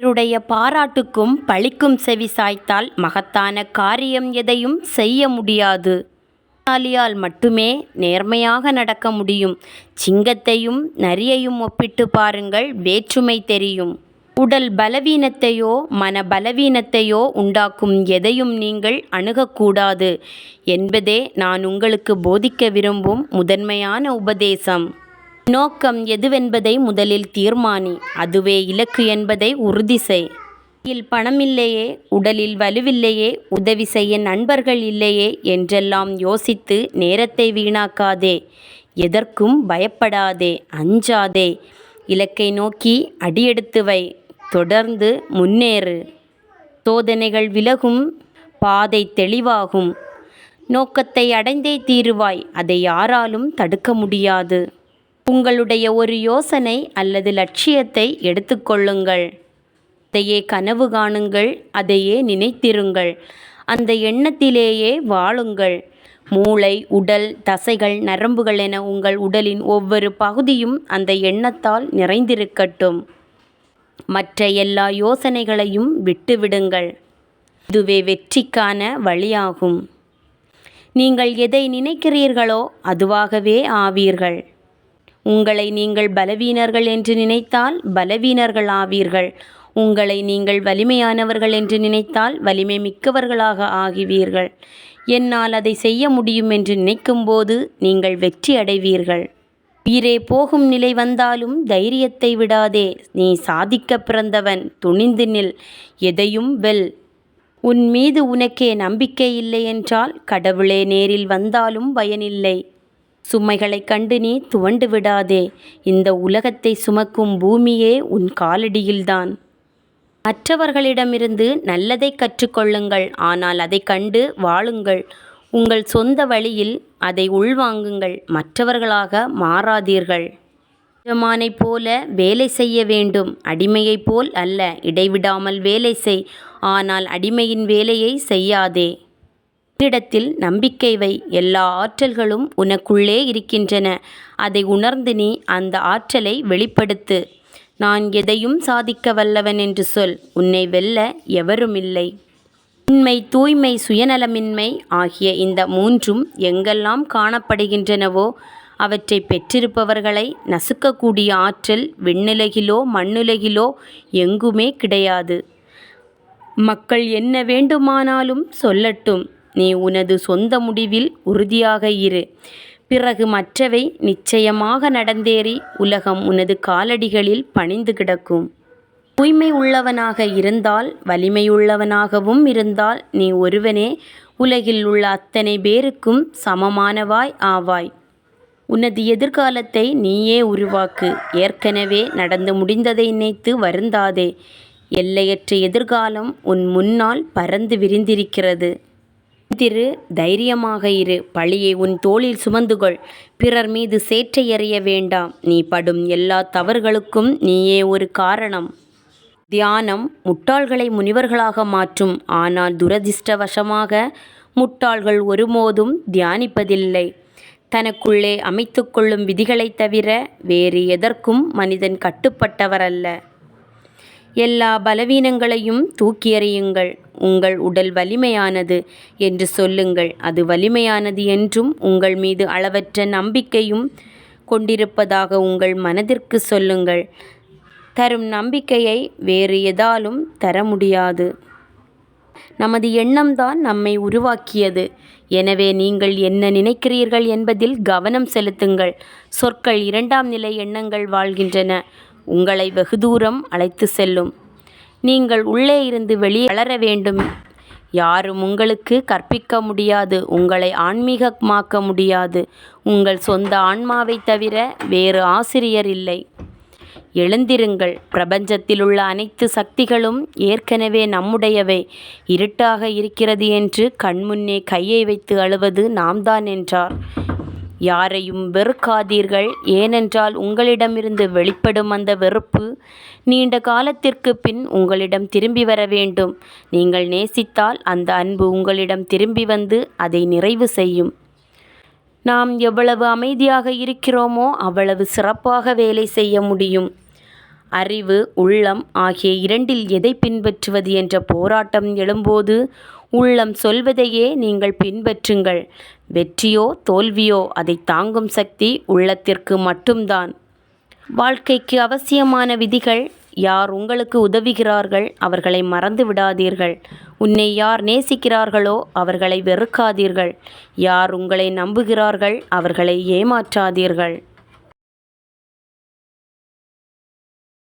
பிறருடைய பாராட்டுக்கும் பழிக்கும் செவி சாய்த்தால் மகத்தான காரியம் எதையும் செய்ய முடியாது. புத்திசாலியால் மட்டுமே நேர்மையாக நடக்க முடியும். சிங்கத்தையும் நரியையும் ஒப்பிட்டு பாருங்கள் வேற்றுமை தெரியும். உடல் பலவீனத்தையோ மன பலவீனத்தையோ உண்டாக்கும் எதையும் நீங்கள் அணுகக்கூடாது. என்பதே நான் உங்களுக்கு போதிக்க விரும்பும் முதன்மையான உபதேசம். நோக்கம் எதுவென்பதை முதலில் தீர்மானி அதுவே இலக்கு என்பதை உறுதி செய். கையில் பணமில்லையே உடலில் வலுவில்லையே உதவி செய்ய நண்பர்கள் இல்லையே என்றெல்லாம் யோசித்து நேரத்தை வீணாக்காதே எதற்கும் பயப்படாதே அஞ்சாதே. இலக்கை நோக்கி அடியெடுத்து வை தொடர்ந்து முன்னேறு. சோதனைகள் விலகும் பாதை தெளிவாகும். நோக்கத்தை அடைந்தே தீருவாய் அதை யாராலும் தடுக்க முடியாது. உங்களுடைய ஒரு யோசனை அல்லது லட்சியத்தை எடுத்துக்கொள்ளுங்கள். அதையே கனவு காணுங்கள் அதையே நினைத்திருங்கள். அந்த எண்ணத்திலேயே வாழுங்கள். மூளை உடல் தசைகள் நரம்புகள் என உங்கள் உடலின் ஒவ்வொரு பகுதியும் அந்த எண்ணத்தால் நிறைந்திருக்கட்டும். மற்ற எல்லா யோசனைகளையும் விட்டுவிடுங்கள். இதுவே வெற்றிக்கான வழியாகும். நீங்கள் எதை நினைக்கிறீர்களோ அதுவாகவே ஆவீர்கள். உங்களை நீங்கள் பலவீனர்கள் என்று நினைத்தால் பலவீனர்கள் ஆவீர்கள் உங்களை நீங்கள் வலிமையானவர்கள் என்று நினைத்தால் வலிமை மிக்கவர்களாக ஆகுவீர்கள். என்னால் அதை செய்ய முடியும் என்று நினைக்கும்போது நீங்கள் வெற்றி அடைவீர்கள். உயிரே போகும் நிலை வந்தாலும் தைரியத்தை விடாதே. நீ சாதிக்க பிறந்தவன் துணிந்து நில். எதையும் வெல். உன் மீது உனக்கே நம்பிக்கை இல்லை என்றால் கடவுளே நேரில் வந்தாலும் பயனில்லை. சுமைகளைக் கண்டு நீ துவண்டு விடாதே. இந்த உலகத்தை சுமக்கும் பூமியே உன் காலடியில்தான். மற்றவர்களிடமிருந்து நல்லதை கற்றுக்கொள்ளுங்கள் ஆனால் அதை கண்டு வாழுங்கள். உங்கள் சொந்த வழியில் அதை உள்வாங்குங்கள் மற்றவர்களாக மாறாதீர்கள். எஜமானைப் போல வேலை செய்ய வேண்டும் அடிமையைப் போல் அல்ல இடைவிடாமல் வேலை செய் ஆனால் அடிமையின் வேலையை செய்யாதே. உன்னிடத்தில் நம்பிக்கை வை. எல்லா ஆற்றல்களும் உனக்குள்ளே இருக்கின்றன. அதை உணர்ந்து நீ அந்த ஆற்றலை வெளிப்படுத்து. நான் எதையும் சாதிக்க வல்லவன் என்று சொல். உன்னை வெல்ல எவருமில்லை உண்மை தூய்மை சுயநலமின்மை ஆகிய இந்த மூன்றும் எங்கெல்லாம் காணப்படுகின்றனவோ அவற்றை பெற்றிருப்பவர்களை நசுக்கக்கூடிய ஆற்றல் விண்ணுலகிலோ மண்ணுலகிலோ எங்குமே கிடையாது. மக்கள் என்ன வேண்டுமானாலும் சொல்லட்டும். நீ உனது சொந்த முடிவில் உறுதியாக இரு. பிறகு மற்றவை நிச்சயமாக நடந்தேறி உலகம் உனது காலடிகளில் பணிந்து கிடக்கும். தூய்மை உள்ளவனாக இருந்தால் வலிமையுள்ளவனாகவும் இருந்தால் நீ ஒருவனே. உலகில் உள்ள அத்தனை பேருக்கும் சமமானவாய் ஆவாய். உனது எதிர்காலத்தை நீயே உருவாக்கு. ஏற்கனவே நடந்து முடிந்ததை நினைத்து வருந்தாதே. எல்லையற்ற எதிர்காலம் உன் முன்னால் பறந்து விரிந்திருக்கிறது. திரு தைரியமாக இரு. பழியை உன் தோளில் சுமந்துகொள். பிறர் மீது சேற்றை எறிய வேண்டாம். நீ படும் எல்லா தவறுகளுக்கும் நீயே ஒரு காரணம். தியானம் முட்டாள்களை முனிவர்களாக மாற்றும். ஆனால் துரதிர்ஷ்டவசமாக முட்டாள்கள் ஒருபோதும் தியானிப்பதில்லை. தனக்குள்ளே அமைத்துக்கொள்ளும் விதிகளைத் தவிர வேறு எதற்கும் மனிதன் கட்டுப்பட்டவரல்ல. எல்லா பலவீனங்களையும் தூக்கி எறியுங்கள் உங்கள் உடல் வலிமையானது என்று சொல்லுங்கள். அது வலிமையானது என்றும் உங்கள் மீது அளவற்ற நம்பிக்கையும் கொண்டிருப்பதாக உங்கள் மனதிற்கு சொல்லுங்கள். தரும் நம்பிக்கையை வேறு எதாலும் தர முடியாது. நமது எண்ணம்தான் நம்மை உருவாக்கியது. எனவே நீங்கள் என்ன நினைக்கிறீர்கள் என்பதில் கவனம் செலுத்துங்கள். சொற்கள் இரண்டாம் நிலை எண்ணங்கள் வாழ்கின்றன. உங்களை வெகு தூரம் அழைத்து செல்லும். நீங்கள் உள்ளே இருந்து வெளியே வளர வேண்டும். யாரும் உங்களுக்கு கற்பிக்க முடியாது. உங்களை ஆன்மீகமாக்க முடியாது. உங்கள் சொந்த ஆன்மாவைத் தவிர வேறு ஆசிரியர் இல்லை. எழுந்திருங்கள். பிரபஞ்சத்தில் உள்ள அனைத்து சக்திகளும் ஏற்கனவே நம்முடையவை. இருட்டாக இருக்கிறது என்று கண்முன்னே கையை வைத்து அழுவது நாம்தான் என்றார். யாரையும் வெறுக்காதீர்கள். ஏனென்றால் உங்களிடமிருந்து வெளிப்படும் அந்த வெறுப்பு நீண்ட காலத்திற்கு பின் உங்களிடம் திரும்பி வர வேண்டும். நீங்கள் நேசித்தால் அந்த அன்பு உங்களிடம் திரும்பி வந்து அதை நிறைவு செய்யும். நாம் எவ்வளவு அமைதியாக இருக்கிறோமோ அவ்வளவு சிறப்பாக வேலை செய்ய முடியும். அறிவு உள்ளம் ஆகிய இரண்டில் எதை பின்பற்றுவது என்ற போராட்டம் எழும்போது உள்ளம் சொல்வதையே நீங்கள் பின்பற்றுங்கள். வெற்றியோ தோல்வியோ அதை தாங்கும் சக்தி உள்ளத்திற்கு மட்டும்தான். வாழ்க்கைக்கு அவசியமான விதிகள் யார் உங்களுக்கு உதவுகிறார்கள் அவர்களை மறந்து விடாதீர்கள். உன்னை யார் நேசிக்கிறார்களோ அவர்களை வெறுக்காதீர்கள். யார் உங்களை நம்புகிறார்கள் அவர்களை ஏமாற்றாதீர்கள்.